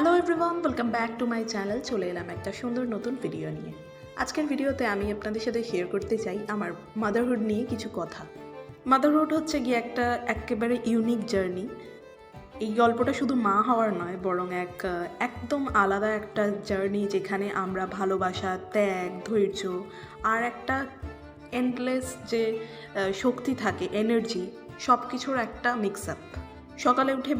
Hello everyone welcome back to my channel চলে এলাম একটা সুন্দর নতুন ভিডিও নিয়ে। আজকের ভিডিওতে আমি আপনাদের সাথে শেয়ার করতে চাই আমার মাদারহুড নিয়ে কিছু কথা। মাদারহুড হচ্ছে গিয়ে একটা একেবারে ইউনিক জার্নি এই গল্পটা শুধু মা হওয়ার নয়, বরং এক, একদম আলাদা একটা জার্নি যেখানে আমরা ভালোবাসা, ত্যাগ, ধৈর্য আর একটা এন্ডলেস যে শক্তি থাকে এনার্জি সব কিছুর একটা মিক্স আপ সকালে উঠে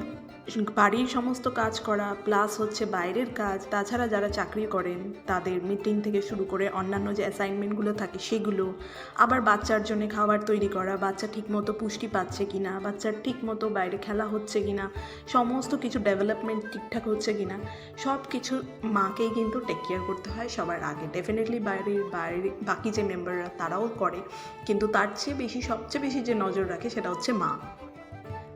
বাড়ির সমস্ত কাজ করা প্লাস হচ্ছে বাইরের কাজ, তাছাড়া যারা চাকরি করেন, তাদের মিটিং থেকে শুরু করে অন্যান্য যে অ্যাসাইনমেন্টগুলো থাকে সেগুলো। আবার বাচ্চার জন্য খাবার তৈরি করা, বাচ্চা ঠিকমতো পুষ্টি পাচ্ছে কিনা, বাচ্চার ঠিকমতো বাইরে খেলা হচ্ছে কিনা, সমস্ত কিছু ডেভেলপমেন্ট ঠিকঠাক হচ্ছে কি না সব কিছু মাকেই কিন্তু টেক কেয়ার করতে হয় সবার আগে। ডেফিনেটলি বাইরের, বাইরে, বাকি যে মেম্বাররা তারাও করে। কিন্তু তার চেয়ে বেশি, সবচেয়ে বেশি যে নজর রাখে সেটা হচ্ছে মা।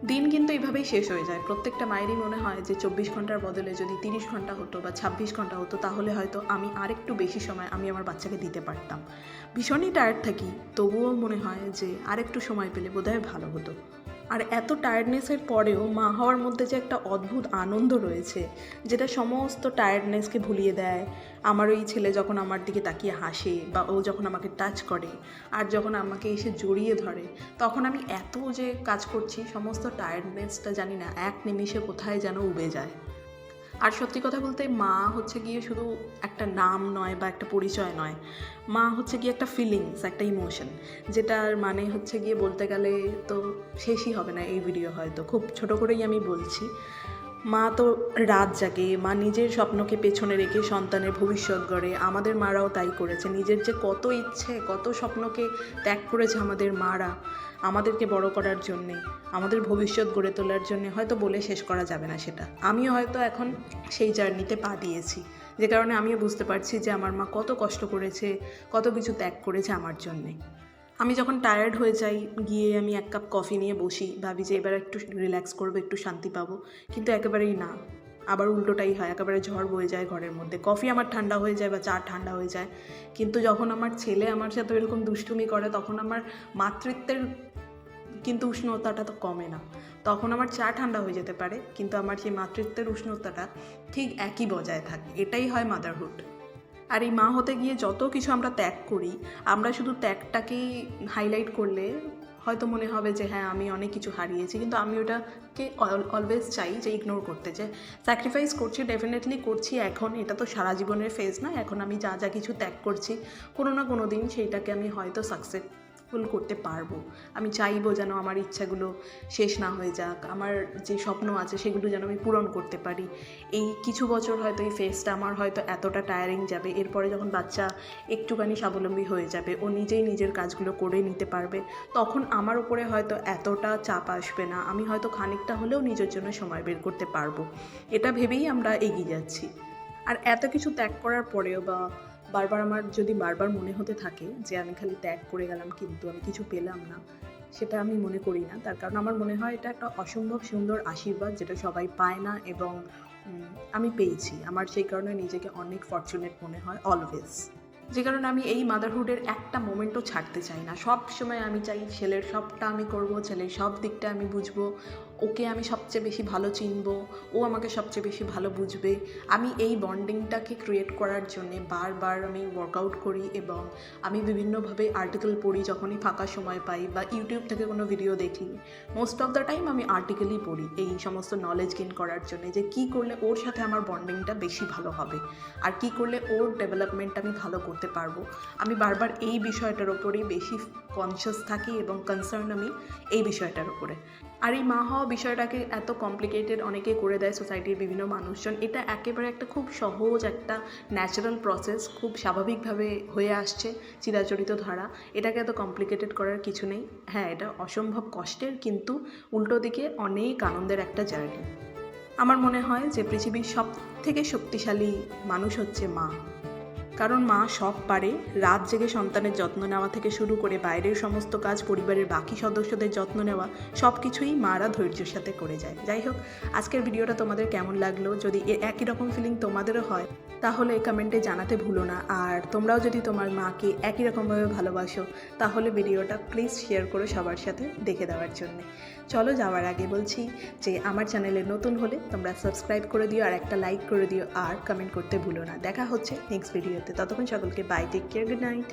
দিন কিন্তু এইভাবেই শেষ হয়ে যায়। প্রত্যেকটা মায়েরই মনে হয় যে চব্বিশ ঘণ্টার বদলে যদি তিরিশ ঘণ্টা হতো বা ছাব্বিশ ঘণ্টা হতো, তাহলে হয়তো আমি আরেকটু বেশি সময় আমি আমার বাচ্চাকে দিতে পারতাম। ভীষণই টায়ার্ড থাকি, তবুও মনে হয় যে আরেকটু সময় পেলে বোধহয় ভালো হতো। আর এত টায়ার্ডনেসের পরেও মা হওয়ার মধ্যে যে একটা অদ্ভুত আনন্দ রয়েছে, যেটা সমস্ত টায়ার্ডনেসকে ভুলিয়ে দেয়। আমার ওই ছেলে যখন আমার দিকে তাকিয়ে হাসে বা ও যখন আমাকে টাচ করে আর যখন আমাকে এসে জড়িয়ে ধরে, তখন আমি এত যে কাজ করছি, সমস্ত টায়ার্ডনেসটা জানি না, এক নিমিষে কোথায় যেন উবে যায়। আর সত্যি কথা বলতে মা হচ্ছে গিয়ে শুধু একটা নাম নয় বা একটা পরিচয় নয়। মা হচ্ছে গিয়ে একটা ফিলিংস একটা ইমোশন যেটার মানে হচ্ছে গিয়ে বলতে গেলে তো শেষই হবে না এই ভিডিও হয়তো। খুব ছোট করেই আমি বলছি। মা তো রাত জাগে, মা নিজের স্বপ্নকে পেছনে রেখে সন্তানের ভবিষ্যৎ গড়ে। আমাদের মারাও তাই করেছে। নিজের যে কত ইচ্ছে, কত স্বপ্নকে ত্যাগ করেছে আমাদের মারা, আমাদেরকে বড় করার জন্যে, আমাদের ভবিষ্যৎ গড়ে তোলার জন্য হয়তো বলে শেষ করা যাবে না সেটা। আমিও হয়তো এখন সেই জার্নিতে পা দিয়েছি। যে কারণে আমিও বুঝতে পারছি যে আমার মা কত কষ্ট করেছে, কত কিছু ত্যাগ করেছে আমার জন্যে। আমি যখন টায়ার্ড হয়ে যাই, গিয়ে আমি এক কাপ কফি নিয়ে বসি, ভাবি যে এবার একটু রিল্যাক্স করব, একটু শান্তি পাবো। কিন্তু একেবারেই না। আবার উল্টোটাই হয়, একেবারে ঝড় বয়ে যায় ঘরের মধ্যে। কফি আমার ঠান্ডা হয়ে যায় বা চা ঠান্ডা হয়ে যায়। কিন্তু যখন আমার ছেলে আমার সাথে এরকম দুষ্টুমি করে, তখন আমার মাতৃত্বের কিন্তু উষ্ণতাটা তো কমে না। তখন আমার চা ঠান্ডা হয়ে যেতে পারে, কিন্তু আমার সেই মাতৃত্বের উষ্ণতাটা ঠিক একই বজায় থাকে। এটাই হয় মাদারহুড আর এই মা হতে গিয়ে যত কিছু আমরা ত্যাগ করি, আমরা শুধু ত্যাগটাকেই হাইলাইট করলে হয়তো মনে হবে যে হ্যাঁ আমি অনেক কিছু হারিয়েছি। কিন্তু আমি ওটাকে অলওয়েজ চাই যে ইগনোর করতে যে স্যাক্রিফাইস করছি ডেফিনেটলি করছি এখন। এটা তো সারা জীবনের ফেজ না। এখন আমি যা যা কিছু ত্যাগ করছি, কোনো না কোনো দিন সেইটাকে আমি হয়তো সাকসেসফুল করতে পারব। আমি চাইব যেন আমার ইচ্ছাগুলো শেষ না হয়ে যাক। আমার যে স্বপ্ন আছে সেগুলো যেন আমি পূরণ করতে পারি। এই কিছু বছর হয়তো এই ফেসটা আমার হয়তো এতটা টায়ারিং যাবে। এরপরে যখন বাচ্চা একটুখানি স্বাবলম্বী হয়ে যাবে, ও নিজেই নিজের কাজগুলো করে নিতে পারবে, তখন আমার উপরে হয়তো এতটা চাপ আসবে না। আমি হয়তো খানিকটা হলেও নিজের জন্য সময় বের করতে পারব। এটা ভেবেই আমরা এগিয়ে যাচ্ছি। আর এত কিছু ত্যাগ করার পরেও বা বারবার আমার যদি বারবার মনে হতে থাকে যে আমি খালি ত্যাগ করে গেলাম কিন্তু আমি কিছু পেলাম না, সেটা আমি মনে করি না। তার কারণ আমার মনে হয় এটা একটা অসম্ভব সুন্দর আশীর্বাদ যেটা সবাই পায় না এবং আমি পেয়েছি। আমার সেই কারণে নিজেকে অনেক ফর্চুনেট মনে হয় অলওয়েজ যে কারণে আমি এই মাদারহুডের একটা মোমেন্টও ছাড়তে চাই না। সব সময় আমি চাই ছেলের সবটা আমি করব, ছেলের সব দিকটা আমি বুঝব। ওকে আমি সবচেয়ে বেশি ভালো চিনবো, ও আমাকে সবচেয়ে বেশি ভালো বুঝবে। আমি এই বন্ডিংটাকে ক্রিয়েট করার জন্যে বারবার আমি ওয়ার্কআউট করি এবং আমি বিভিন্নভাবে আর্টিকেল পড়ি যখনই ফাঁকা সময় পাই বা ইউটিউব থেকে কোনো ভিডিও দেখি। মোস্ট অফ দ্য টাইম আমি আর্টিকেলই পড়ি এই সমস্ত নলেজ গেন করার জন্য যে কী করলে ওর সাথে আমার বন্ডিংটা বেশি ভালো হবে আর কী করলে ওর ডেভেলপমেন্ট আমি ভালো করতে পারব। আমি বারবার এই বিষয়টার ওপরেই বেশি কনসিয়াস থাকি এবং কনসার্ন আমি এই বিষয়টার উপরে আর এই মা হওয়া বিষয়টাকে এত কমপ্লিকেটেড অনেকে করে দেয় সোসাইটির বিভিন্ন মানুষজন। এটা একেবারে একটা খুব সহজ একটা ন্যাচারাল প্রসেস খুব স্বাভাবিকভাবে হয়ে আসছে চিরাচরিত ধারা। এটাকে এত কমপ্লিকেটেড করার কিছু নেই। হ্যাঁ এটা অসম্ভব কষ্টের কিন্তু উল্টো দিকে অনেক আনন্দের একটা জার্নি। আমার মনে হয় যে পৃথিবীর সব থেকে শক্তিশালী মানুষ হচ্ছে মা। কারণ মা সব পারে। রাত জেগে সন্তানের যত্ন নেওয়া থেকে শুরু করে বাইরের সমস্ত কাজ, পরিবারের বাকি সদস্যদের যত্ন নেওয়া সব কিছুই মারা ধৈর্যের সাথে করে যায়। যাই হোক, আজকের ভিডিওটা তোমাদের কেমন লাগল? যদি একই রকম ফিলিং তোমাদেরও হয়, তাহলে কমেন্টে জানাতে ভুলো না। আর তোমরাও যদি তোমার মাকে একই রকমভাবে ভালোবাসো, তাহলে ভিডিওটা প্লিজ শেয়ার করো সবার সাথে দেখে দেওয়ার জন্য। চলো যাওয়ার আগে বলছি যে, আমার চ্যানেলে নতুন হলে তোমরা সাবস্ক্রাইব করে দিও আর একটা লাইক করে দিও আর কমেন্ট করতে ভুলো না। দেখা হচ্ছে নেক্সট ভিডিওতে ততক্ষণ সকলকে bye take care good night